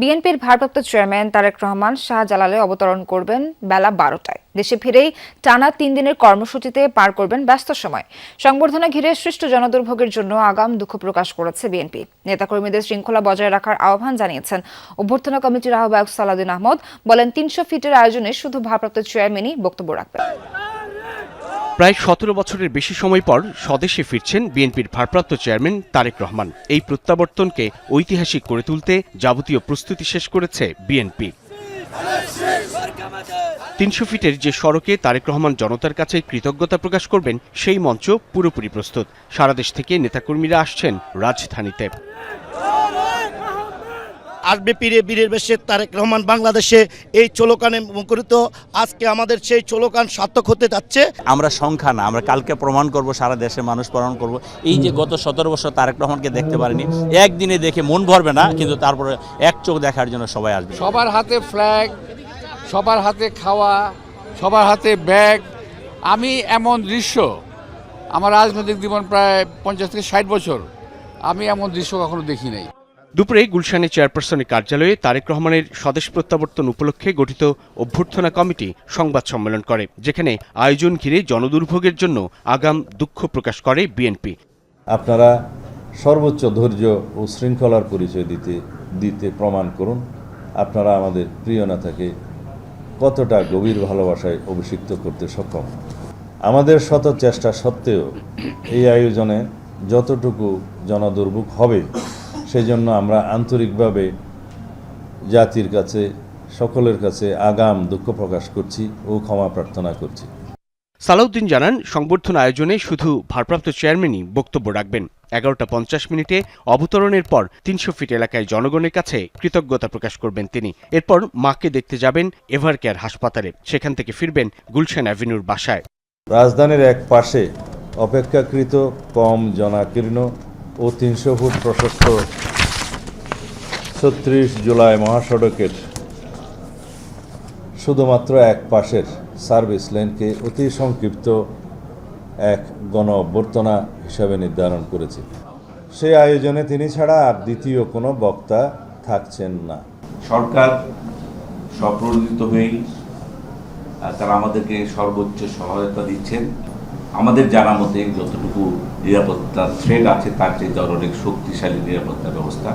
বিএনপির ভারপ্রাপ্ত চেয়ারম্যান তারেক রহমান শাহজালালে অবতরণ করবেন বেলা বারোটায়। দেশে ফিরেই টানা তিন দিনের কর্মসূচিতে পার করবেন ব্যস্ত সময়। সংবর্ধনা ঘিরে সৃষ্ট জনদুর্ভোগের জন্য আগাম দুঃখ প্রকাশ করেছে বিএনপি। নেতাকর্মীদের শৃঙ্খলা বজায় রাখার আহ্বান জানিয়েছেন অভ্যর্থনা কমিটির আহ্বায়ক সালাউদ্দিন আহমদ। বলেন, তিনশো ফিটের আয়োজনে শুধু ভারপ্রাপ্ত চেয়ারম্যানই বক্তব্য রাখবেন। প্রায় সতেরো বছরের বেশি সময় পর স্বদেশে ফিরছেন বিএনপির ভারপ্রাপ্ত চেয়ারম্যান তারেক রহমান। এই প্রত্যাবর্তনকে ঐতিহাসিক করে তুলতে যাবতীয় প্রস্তুতি শেষ করেছে বিএনপি। তিনশো ফিটের যে সড়কে তারেক রহমান জনতার কাছে কৃতজ্ঞতা প্রকাশ করবেন, সেই মঞ্চ পুরোপুরি প্রস্তুত। সারা দেশ থেকে নেতাকর্মীরা আসছেন রাজধানীতে। আসবে পীরে বীরের বেশে তারেক রহমান বাংলাদেশে এই চোলকানে মুখরিত। আজকে আমাদের সেই চোলকান সার্থক হতে যাচ্ছে। আমরা সংখ্যা না আমরা কালকে প্রমাণ করব সারা দেশে মানুষ প্রমাণ করব। এই যে গত সতেরো বছর তারেক রহমানকে দেখতে পারিনি একদিনে দেখে মন ভরবে না কিন্তু তারপরে এক চোখ দেখার জন্য সবাই আসবে। সবার হাতে ফ্ল্যাগ সবার হাতে খাওয়া সবার হাতে ব্যাগ আমি এমন দৃশ্য আমার রাজনৈতিক জীবন প্রায় পঞ্চাশ থেকে ষাট বছর আমি এমন দৃশ্য কখনো দেখি নাই। দুপুরে গুলশানে চেয়ারপারসনের কার্যালয়ে তারেক রহমানের স্বদেশ প্রত্যাবর্তন উপলক্ষে গঠিত অভ্যর্থনা কমিটি সংবাদ সম্মেলন করে, যেখানে আয়োজন ঘিরে জনদুর্ভোগের জন্য আগাম দুঃখ প্রকাশ করে বিএনপি। আপনারা সর্বোচ্চ ধৈর্য ও শৃঙ্খলার পরিচয় দিতে দিতে প্রমাণ করুন। আপনারা আমাদের প্রিয় নেতাকে কতটা গভীর ভালোবাসায় অভিষিক্ত করতে সক্ষম। আমাদের শত চেষ্টা সত্ত্বেও এই আয়োজনে যতটুকু জনদুর্ভোগ হবে সেই জন্য আমরা আন্তরিকভাবে জাতির কাছে সকলের কাছে আগাম দুঃখ প্রকাশ করছি ও ক্ষমা প্রার্থনা করছি। সালাউদ্দিন জানান সংবর্ধনা আয়োজনে শুধু ভারপ্রাপ্ত চেয়ারম্যানই বক্তব্য রাখবেন। এগারোটা পঞ্চাশ মিনিটে অবতরণের পর তিনশো ফিট এলাকায় জনগণের কাছে কৃতজ্ঞতা প্রকাশ করবেন তিনি। এরপর মাকে দেখতে যাবেন এভারকেয়ার হাসপাতালে। সেখান থেকে ফিরবেন গুলশান অ্যাভিনিউর বাসায়। রাজধানীর এক পাশে অপেক্ষাকৃত কম জনাকীর্ণ ও তিনশো ফুট প্রশস্ত ছত্রিশ জুলাই মহাসড়কের শুধুমাত্র এক পাশের সার্ভিস লেনকে অতি সংক্ষিপ্ত এক গণ অভ্যর্থনা হিসাবে নির্ধারণ করেছে। সেই আয়োজনে তিনি ছাড়া আর দ্বিতীয় কোনো বক্তা থাকছেন না। সরকার স্বপ্রণোদিত হয়েই তারা আমাদেরকে সর্বোচ্চ সহায়তা দিচ্ছেন। আমাদের জানা মতে যতটুকু নিরাপত্তা থ্রেড আছে, তার চেয়ে তার অনেক শক্তিশালী নিরাপত্তা ব্যবস্থা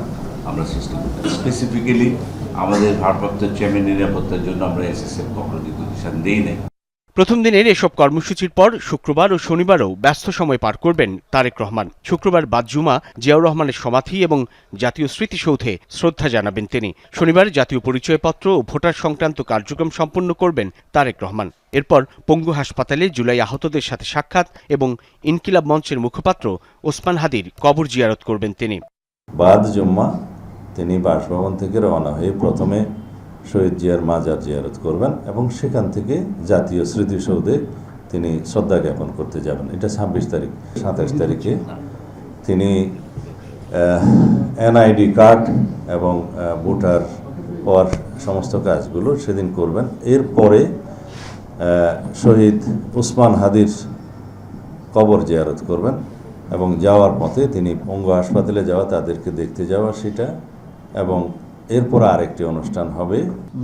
আমরা সৃষ্টি করতে স্পেসিফিক্যালি আমাদের ভারপ্রাপ্ত চেয়ারম্যান নিরাপত্তার জন্য আমরা এসএসএফ কখনো কিন্তু দিই নাই। প্রথম দিনের এসব কর্মসূচির পর শুক্রবার ও শনিবারও ব্যস্ত সময় পার করবেন তারেক রহমান। শুক্রবার বাদ জুমা, জিয়াউর রহমানের সমাধি এবং জাতীয় স্মৃতিসৌধে শ্রদ্ধা জানাবেন তিনি। শনিবার জাতীয় পরিচয়পত্র ও ভোটার সংক্রান্ত কার্যক্রম সম্পন্ন করবেন তারেক রহমান। এরপর পঙ্গু হাসপাতালে জুলাই আহতদের সাথে সাক্ষাৎ এবং ইনকিলাব মঞ্চের মুখপাত্র ওসমান হাদির কবর জিয়ারত করবেন তিনি। বাদ জুম্মা তিনি বাসভবন থেকে রওনা হয়ে প্রথমে শহীদ জিয়ার মাজার জিয়ারত করবেন এবং সেখান থেকে জাতীয় স্মৃতিসৌধে তিনি শ্রদ্ধা জ্ঞাপন করতে যাবেন। এটা ছাব্বিশ তারিখ, সাতাশ তারিখে। তিনি এনআইডি কার্ড এবং ভোটার হওয়ার সমস্ত কাজগুলো সেদিন করবেন। এরপরে শহীদ উসমান হাদির কবর জিয়ারত করবেন এবং যাওয়ার পথে তিনি পঙ্গ হাসপাতালে যাওয়া, তাদেরকে দেখতে যাওয়া সেটা এবং এরপর আরেকটি অনুষ্ঠান হবে।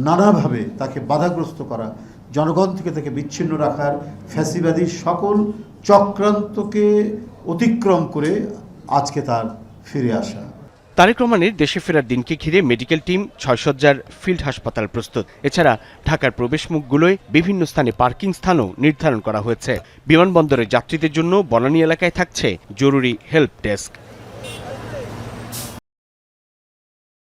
নানাভাবে তাকে বাধাগ্রস্ত করা জনগণ থেকে তাকে বিচ্ছিন্ন রাখার ফ্যাসিবাদী সকল চক্রান্তকে অতিক্রম করে আজকে তার ফিরে আসা। তারেক রহমানের দেশে ফেরার দিনকে ঘিরে মেডিকেল টিম ছয় সজ্জার ফিল্ড হাসপাতাল প্রস্তুত। এছাড়া ঢাকার প্রবেশমুখগুলোয় বিভিন্ন স্থানে পার্কিং স্থানও নির্ধারণ করা হয়েছে। বিমানবন্দরের যাত্রীদের জন্য বনানী এলাকায় থাকছে জরুরি হেল্প ডেস্ক।